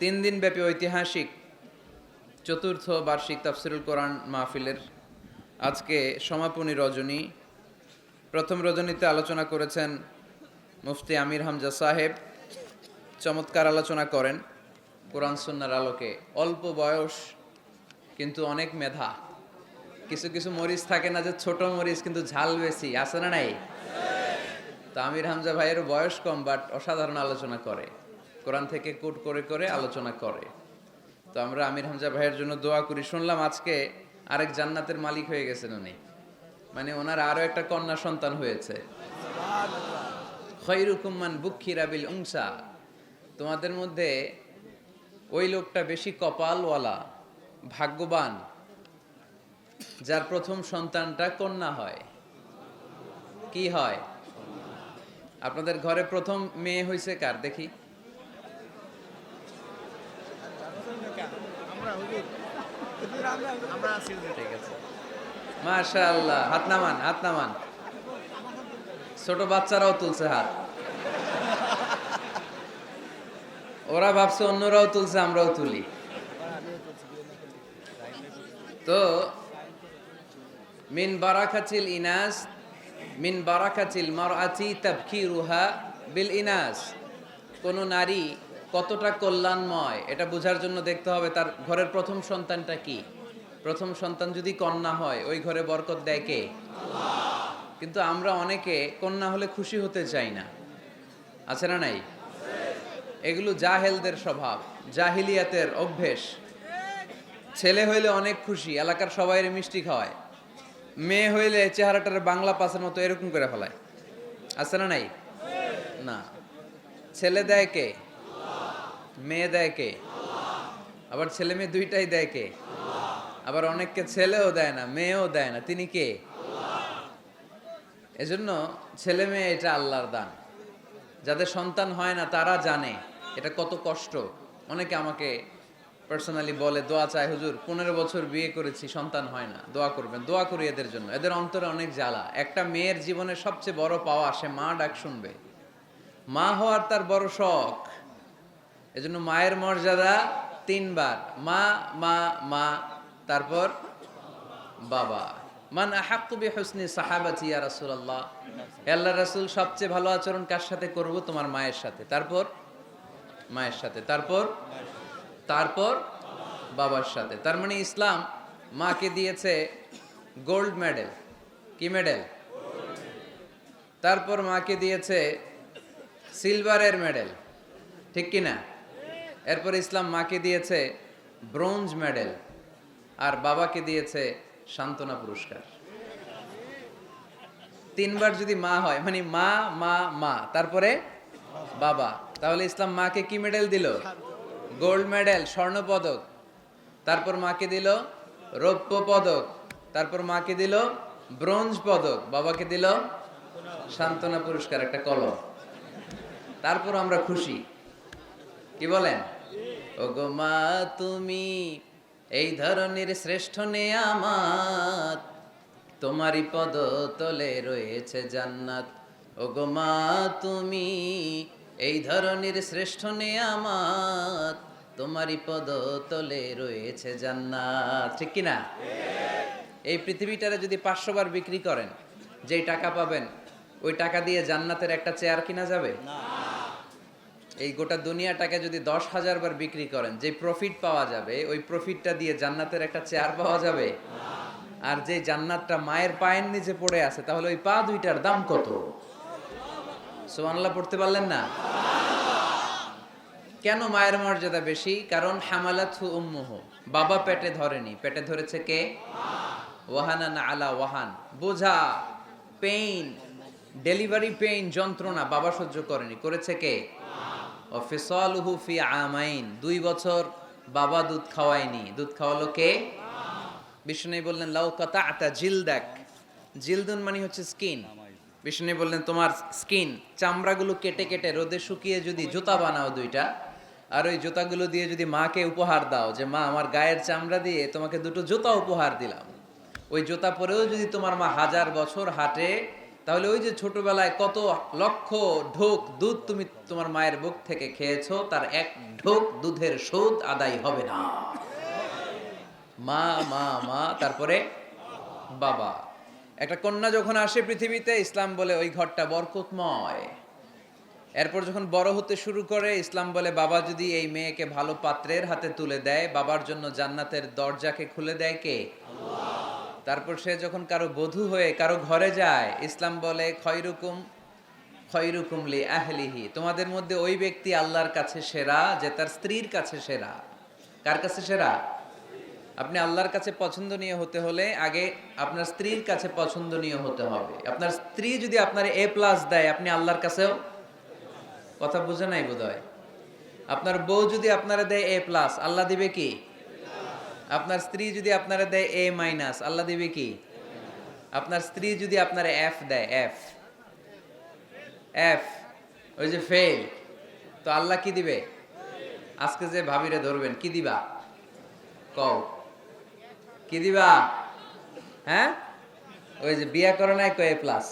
তিন দিন ব্যাপী ঐতিহাসিক চতুর্থ বার্ষিক তাফসিরুল কোরআন মাহফিলের আজকে সমাপনী রজনী। প্রথম রজনীতে আলোচনা করেছেন মুফতি আমির হামজা সাহেব। চমৎকার আলোচনা করেন। কোরআন সুন্নার আলোকে অল্প বয়স কিন্তু অনেক মেধা। কিছু কিছু মরিচ থাকে না যে ছোট মরিচ, কিন্তু ঝাল বেশি, আছে না নাই? তো আমির হামজা ভাইয়ের বয়স কম বাট অসাধারণ আলোচনা করে। কোরআন থেকে কোট করে করে আলোচনা করে। তো আমরা আমির হামজা ভাইয়ের জন্য দোয়া করি। শুনলাম আজকে আরেক জান্নাতের মালিক হয়ে গেছেন উনি। মানে ওনার আরও একটা কন্যা সন্তান হয়েছে। খৈরুকুম্মান বুক্ষিরা বিল উংসা। তোমাদের মধ্যে ওই লোকটা বেশি কপালওয়ালা, ভাগ্যবান, যার প্রথম সন্তানটা কন্যা হয়। কি হয়? আপনাদের ঘরে প্রথম মেয়ে হয়েছে কার? দেখি। মাশাআল্লাহ, হাত নামান হাত নামান। ছোট বাচ্চারাও তুলছে হাত। ওরা ভাবছে অন্যরাও তুলছে, আমরাও তুলি। তো, মিন বারাকাতিল ইনাস, মিন বারাকাতিল মারআতি তাবকিরুহা বিল ইনাস। কোন নারী কতটা কল্যাণময়? এটা বোঝার জন্য দেখতে হবে তার ঘরের প্রথম সন্তানটা কি? প্রথম সন্তান যদি কন্যা হয়, ওই ঘরে বরকত দেয় কে? কিন্তু আমরা অনেকে কন্যা হলে খুশি হতে চাই না। আছে না নাই? এগুলো জাহেলদের স্বভাব, জাহিলিয়াতের অভ্যেস। ছেলে হইলে অনেক খুশি, এলাকার সবাই মিষ্টি খাওয়ায়। মেয়ে হইলে চেহারাটার বাংলা পাসের মতো এরকম করে ফেলায়। আছে না নাই? না। ছেলে দেয় কে? মেয়ে দেয় কে? আবার ছেলে মেয়ে দুইটাই দেয় কে? আবার অনেককে ছেলেও দেয় না, মেয়েও দেয় না, তিনি কে? এজন্য ছেলে মেয়ে এটা আল্লাহর দান। যাদের সন্তান হয় না, তারা জানে এটা কত কষ্ট। অনেকে আমাকে পার্সোনালি বলে, দোয়া চায় হুজুর, পনেরো বছর বিয়ে করেছি, সন্তান হয় না, দোয়া করবেন, দোয়া করি এদের জন্য। এদের অন্তরে অনেক জ্বালা। একটা মেয়ের জীবনে সবচেয়ে বড় পাওয়া, সে মা ডাক শুনবে। মা হওয়ার তার বড় শখ। এজন্য মায়ের মর্যাদা তিনবার। মা মা মা, তারপর বাবা। মান আহাক্কু বি হুসনি সাহাবাতি ইয়া রাসূলুল্লাহ। আল্লাহ রাসূল, সবচেয়ে ভালো আচরণ কার সাথে করব? তোমার মায়ের সাথে। তারপর? মায়ের সাথে। তারপর? তারপর? বাবার সাথে। তার মানে ইসলাম মাকে দিয়েছে গোল্ড মেডেল। কি মেডেল? তারপর মাকে দিয়েছে সিলভারের মেডেল। ঠিক কি না এরপর ইসলাম মাকে দিয়েছে ব্রোঞ্জ মেডেল আর বাবাকে দিয়েছে সান্ত্বনা পুরস্কার। তিনবার যদি মা হয় মানে মা মা মা, তারপরে বাবা, তাহলে ইসলাম মাকে কি মেডেল দিল? গোল্ড মেডেল, স্বর্ণ পদক। তারপর মাকে দিল রৌপ্য পদক। তারপর মাকে দিল ব্রোঞ্জ পদক। বাবাকে দিল সান্ত্বনা পুরস্কার, একটা কলম। তারপর আমরা খুশি। কি বলেন? ও গো মা, তুমি এই ধরনের শ্রেষ্ঠ নেয়ামাত তোমারই পদ তলে রয়েছে জান্নাত। ও গো মা, তুমি এই ধরনের শ্রেষ্ঠ নেয়ামাত তোমারই পদ তলে রয়েছে জান্নাত। ঠিক কিনা? এই পৃথিবীটারে যদি পাঁচশো বার বিক্রি করেন, যেই টাকা পাবেন, ওই টাকা দিয়ে জান্নাতের একটা চেয়ার কিনা যাবে? এই গোটা দুনিয়াটাকে যদি দশ হাজার বার বিক্রি করেন, যে প্রফিট পাওয়া যাবে, ওই প্রফিটটা দিয়ে জান্নাতের একটা চেয়ার পাওয়া যাবে? আর যে জান্নাতটা মায়ের পায়ের নিচে পড়ে আছে, তাহলে ওই পা দুইটার দাম কত? সুবহানাল্লাহ, পড়তে পারলেন না? কেন মায়ের মর্যাদা বেশি? কারণ হামালাথু উম্মুহু। বাবা পেটে ধরেনি। পেটে ধরেছে কে? ওয়াহানান আলা ওয়াহান। বোঝা পেইন ডেলিভারি পেইন যন্ত্রণা বাবা সহ্য করেনি। করেছে কে? অফিসালুহু ফি আমাইন, দুই বছর বাবা দুধ খাওয়ায়নি। দুধ খাওয়ালো কে? বিষ্ণু বললেন, লাউ কথা আতা জিল দেখ জিলদুন মানে হচ্ছে স্কিন। বিষ্ণু বললেন, তোমার স্কিন, চামড়াগুলো কেটে কেটে রোদে শুকিয়ে যদি জুতা বানাও দুইটা, আর ওই জুতাগুলো দিয়ে যদি মাকে উপহার দাও যে, মা, আমার গায়ের চামড়া দিয়ে তোমাকে দুটো জুতা উপহার দিলাম। ওই জুতা পরেও যদি তোমার মা হাজার বছর হাঁটে তাহলে ওই যে ছোটবেলায় কত লক্ষ ঢোক দুধ তুমি তোমার মায়ের বুক থেকে খেয়েছো, তার এক ঢোক দুধের সুদ আদায় হবে না। মা মা মা, তারপরে বাবা। একটা কন্যা যখন আসে পৃথিবীতে, ইসলাম বলে ওই ঘরটা বরকতময়। এরপর যখন বড় হতে শুরু করে, ইসলাম বলে বাবা যদি এই মেয়েকে ভালো পাত্রের হাতে তুলে দেয়, বাবার জন্য জান্নাতের দরজাকে খুলে দেয় কে? তারপর সে যখন কারও বধূ হয়ে কারও ঘরে যায়, ইসলাম বলে, খয়রুকুম খয়রুকুম লি আহলিহি। তোমাদের মধ্যে ওই ব্যক্তি আল্লাহর কাছে সেরা যে তার স্ত্রীর কাছে সেরা। কার কাছে সেরা? আপনি আল্লাহর কাছে পছন্দনীয় হতে হলে আগে আপনার স্ত্রীর কাছে পছন্দনীয় হতে হবে। আপনার স্ত্রী যদি আপনার এ প্লাস দেয়, আপনি আল্লাহর কাছেও? কথা বুঝে নাই বোধহয়? আপনার বউ যদি আপনারা দেয় এ প্লাস, আল্লাহ দিবে কি? আপনার স্ত্রী যদি আপনারা দেয় এ মাইনাস আল্লাহ দিবে কি? আপনার স্ত্রী যদি আপনার এফ দেয় এফ এফ ওই যে ফেল তো আল্লাহ কি দিবে? আজকে যে ভাবিরে ধরবেন, কি দিবা? কও। কি দিবা? হ্যাঁ? ওই যে বিয়া করে নাই কয়ে প্লাস